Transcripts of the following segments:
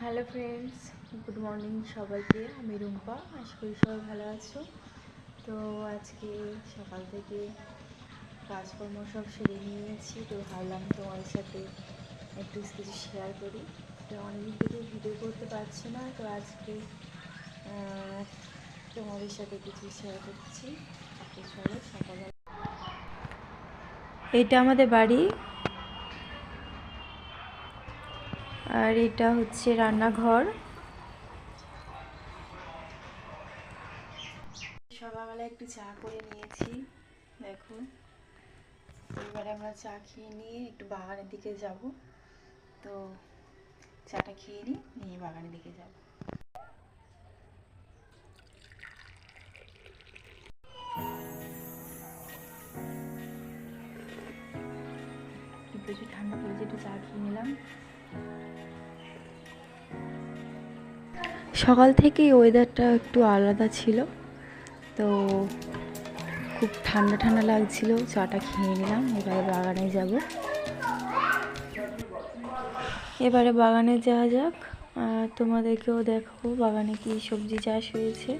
Hello friends good morning সবাইকে। আমি রুম্পা। আশা করি সবাই ভালো আছো। তো আজকে সকাল থেকে কাজকর্ম সব সেরে নিয়েছি। তো ভাবলাম তোমার সাথে একটু কিছু শেয়ার করি। তো অনেকদিন থেকে ভিডিও করতে পারছি না। তো আজকে তোমাদের সাথে কিছু শেয়ার করছি। চলো, সকালবেলা। এটা আমাদের বাড়ি। আর এটা হচ্ছে রান্নাঘর। সকালবেলা একটু চা করে নিয়েছি দেখো এবারে আমরা চা খেয়ে নিয়ে একটু বাগানের দিকে যাব। তো চাটা খেয়ে নিই, নিয়ে বাগানের দিকে যাব। ঠান্ডা পড়েছে একটু চা খেয়ে নিলাম সকাল থেকেই ওয়েদারটা একটু আলাদা ছিল। তো খুব ঠান্ডা ঠান্ডা লাগছিল, চাটা খেয়ে নিলাম, এবারে বাগানে যাব। এবারে বাগানে যাওয়া যাক, আর তোমাদেরকেও দেখো বাগানে কি সবজি চাষ হয়েছে।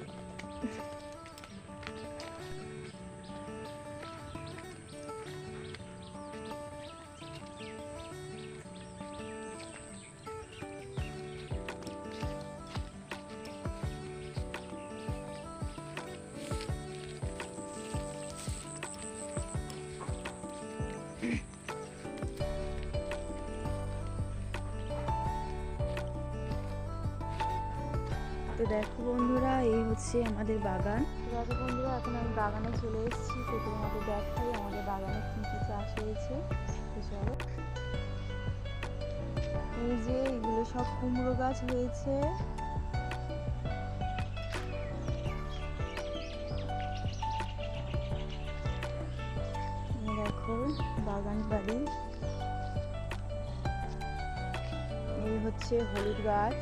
তো দেখো বন্ধুরা, এই হচ্ছে আমাদের বাগান। দেখো বন্ধুরা, এখন আমি বাগানে চলে এসেছি। তো তোমাদের দেখাই আমাদের বাগানে কী কী চাষ হয়েছে। চলো। এই যে এগুলো সব কুমড়ো গাছ হয়েছে। দেখো বাগান বাড়ি। এই হচ্ছে হলুদ গাছ।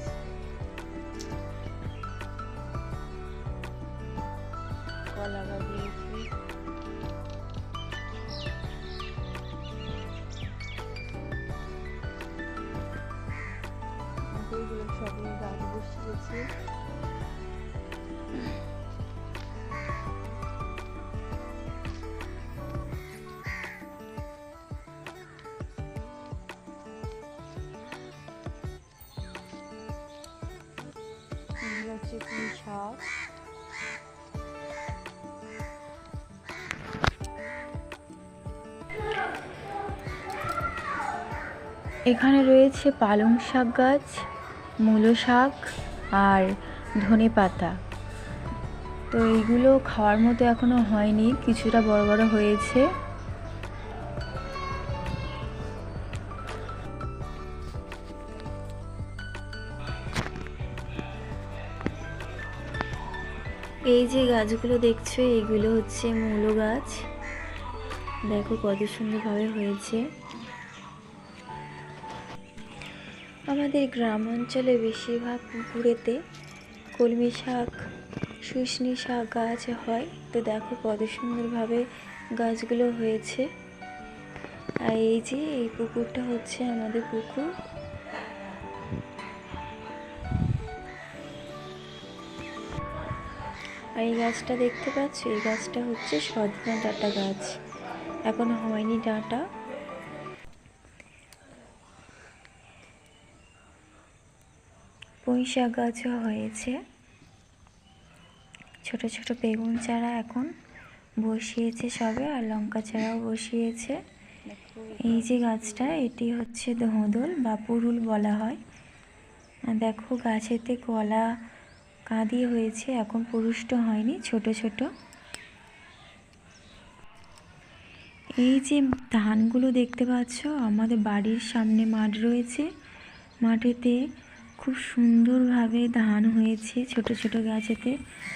গাছ শাক এখানে রয়েছে পালং শাক গাছ। মূলো শাক আর ধনে পাতা। তো এইগুলো খাওয়ার মতো এখনও হয়নি, কিছুটা বড় বড় হয়েছে। এই যে গাছগুলো দেখছ, এইগুলো হচ্ছে মূলো গাছ। দেখো কত সুন্দরভাবে হয়েছে। আমাদের গ্রাম অঞ্চলে বেশিরভাগ পুকুরেতে কলমি শাক, শুশনি শাক গাছ হয়। তো দেখো কত সুন্দরভাবে গাছগুলো হয়েছে। আর এই যে এই পুকুরটা হচ্ছে আমাদের পুকুর। আর এই গাছটা দেখতে পাচ্ছ? এই গাছটা হচ্ছে সজনা ডাঁটা গাছ। এখন হয়নি ডাঁটা। শাক গাছও হয়েছে। ছোট ছোট বেগুন চারা এখন বসিয়েছে সবে, আর লঙ্কা চারাও বসিয়েছে। এই যে গাছটা, এটি হচ্ছে ধোঁদল বা পুরুল বলা হয়। দেখো, গাছেতে কলা কাঁদি হয়েছে, এখন পুরুষ্ট হয়নি, ছোট ছোট। এই যে ধানগুলো দেখতে পাচ্ছ, আমাদের বাড়ির সামনে মাঠ রয়েছে। মাঠেতে খুব সুন্দরভাবে ধান হয়েছে ছোট ছোট গাছেতে।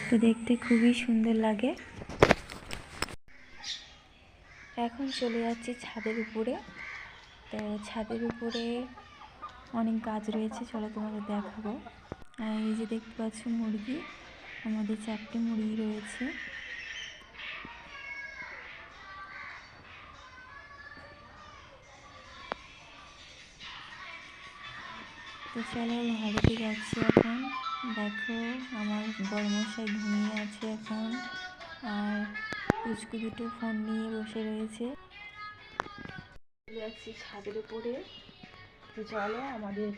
তো দেখতে খুবই সুন্দর লাগে। এখন চলে যাচ্ছি ছাদের উপরে। তো ছাদের উপরে অনেক গাছ রয়েছে, চলো তোমাদের দেখাবো। আর এই যে দেখতে পাচ্ছ মুরগি, আমাদের চারটে মুরগি রয়েছে। চলো ভারতে যাচ্ছি এখন। দেখো, আমার বর্মশাই ঘুমিয়ে আছে এখন। আর পুচকু দুটো ফোন নিয়ে বসে রয়েছে। যাচ্ছি ছাদের উপরে। চলো, আমাদের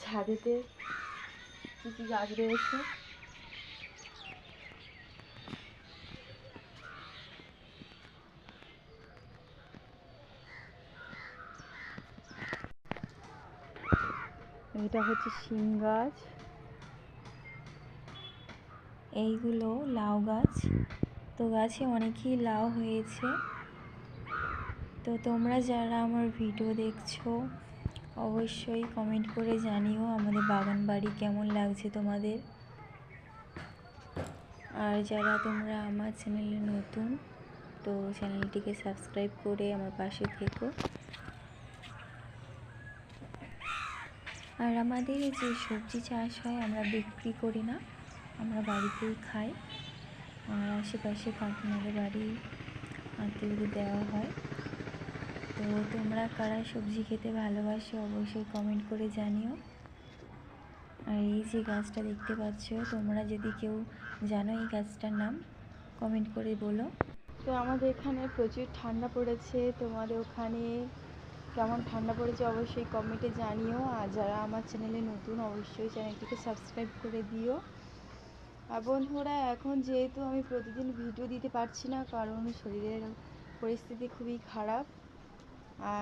ছাদেতে কী কী গাছ রয়েছে? এটা হচ্ছে শিম গাছ। এইগুলো লাউ গাছ। তো গাছে অনেকই লাউ হয়েছে। তো তোমরা যারা আমার ভিডিও দেখছ, অবশ্যই কমেন্ট করে জানিও আমাদের বাগান বাড়ি কেমন লাগছে তোমাদের। আর যারা তোমরা আমার চ্যানেলে নতুন, তো চ্যানেলটিকে সাবস্ক্রাইব করে আমার পাশে থেকো। আর আমাদের যে সবজি চাষ হয়, আমরা বিক্রি করি না, আমরা বাড়িতেই খাই। আর আশেপাশে কাকিমাদের বাড়ি আত্মীয়দের দেওয়া হয়। তো তোমরা কারা সবজি খেতে ভালোবাসো অবশ্যই কমেন্ট করে জানিও। আর এই যে গাছটা দেখতে পাচ্ছ, তোমরা যদি কেউ জানো এই গাছটার নাম কমেন্ট করে বলো। তো আমাদের এখানে প্রচুর ঠান্ডা পড়েছে, তোমাদের ওখানে কেমন ঠান্ডা পড়েছে অবশ্যই কমেন্টে জানিও। আর যারা আমার চ্যানেলে নতুন, অবশ্যই চ্যানেলটিকে সাবস্ক্রাইব করে দিও। আর বন্ধুরা, এখন যেহেতু আমি প্রতিদিন ভিডিও দিতে পারছি না, কারণ শরীরের পরিস্থিতি খুবই খারাপ।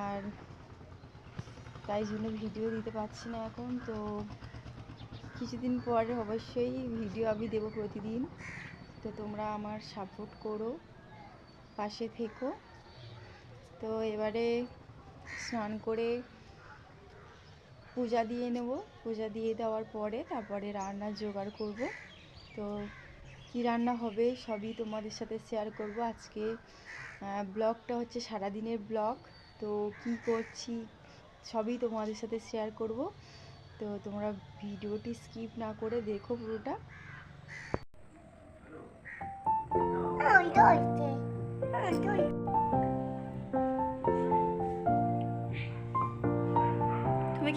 আর তাই জন্য ভিডিও দিতে পারছি না এখন। তো কিছুদিন পরে অবশ্যই ভিডিও আমি দেবো প্রতিদিন। তো তোমরা আমার সাপোর্ট করো। পাশে থেকো। তো এবারে স্নান করে পূজা দিয়ে নেব। পূজা দিয়ে দেওয়ার পরে তারপরে রান্নার জোগাড় করব। তো কী রান্না হবে সবই তোমাদের সাথে শেয়ার করব। আজকে ব্লগটা হচ্ছে সারাদিনের ব্লগ। তো কি করছি সবই তোমাদের সাথে শেয়ার করব। তো তোমরা ভিডিওটি স্কিপ না করে দেখো পুরোটা। তুমি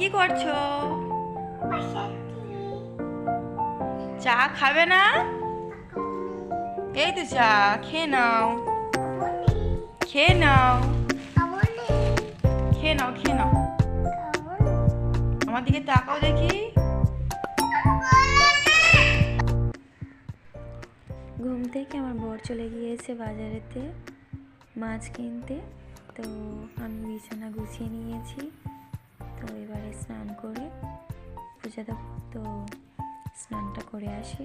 কি করছ? চা খাবে না? এই তো চা, খেয়ে নাও। খেয়ে নাও। খেয়ে নাও খেয়ে নাও। আমার দিকে তাকাও দেখি। ঘুম থেকে আমার বর চলে গিয়েছে বাজারেতে মাছ কিনতে, তো আমি বিছানা গুছিয়ে নিয়েছি। তো এবারে স্নান করে পূজা দেব তো স্নানটা করে আসি।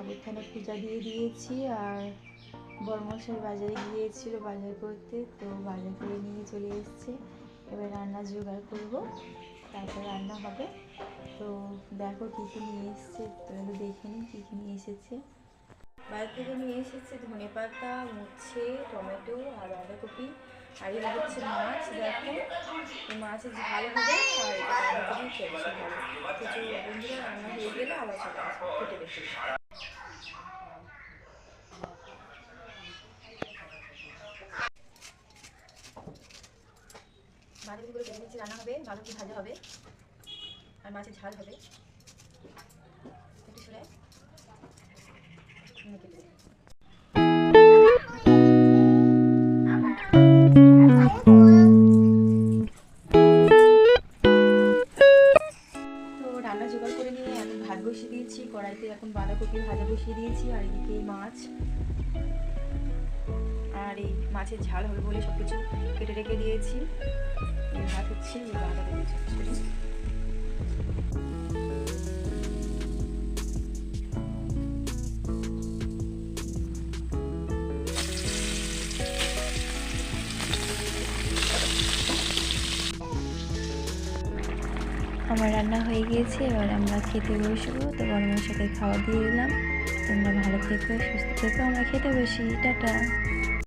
ঠাকুরখানে পূজা দিয়ে দিয়েছি আর বর্মশাই বাজারে গিয়েছিল বাজার করতে, তো বাজার করে নিয়ে চলে এসেছে। এবার রান্না জোগাড় করব, তারপর রান্না হবে। তো দেখো কী কী নিয়ে এসেছে তো এগুলো দেখে নিই কী কী নিয়ে এসেছে। বাজার থেকে নিয়ে এসেছে ধনে পাতা উচ্ছে টমেটো আর বাঁধাকপি। আর এটা হচ্ছে মাছ, দেখো। মাছের ঝাল হবে, আর বাঁধাকপি হবে তো বন্ধুরা, রান্না হয়ে গেলে আবার কেটে দেখি বাঁধাকপিগুলো রান্না হবে, বাঁধাকপি ভাজা হবে, আর মাছের ঝাল হবে। একটু সরে কড়াইতে এখন ভাজা বসিয়ে দিয়েছি, আর মাছ। আর এই মাছের ঝাল হবে বলে সব কিছু কেটে রেখে দিয়েছি। আমার রান্না হয়ে গিয়েছে, এবার আমরা খেতে বসবো। তো বড় মশাকে খাওয়া দিয়ে দিলাম তোমরা ভালো থেকো, সুস্থ থেকো, আমরা খেতে বসি। টাটা।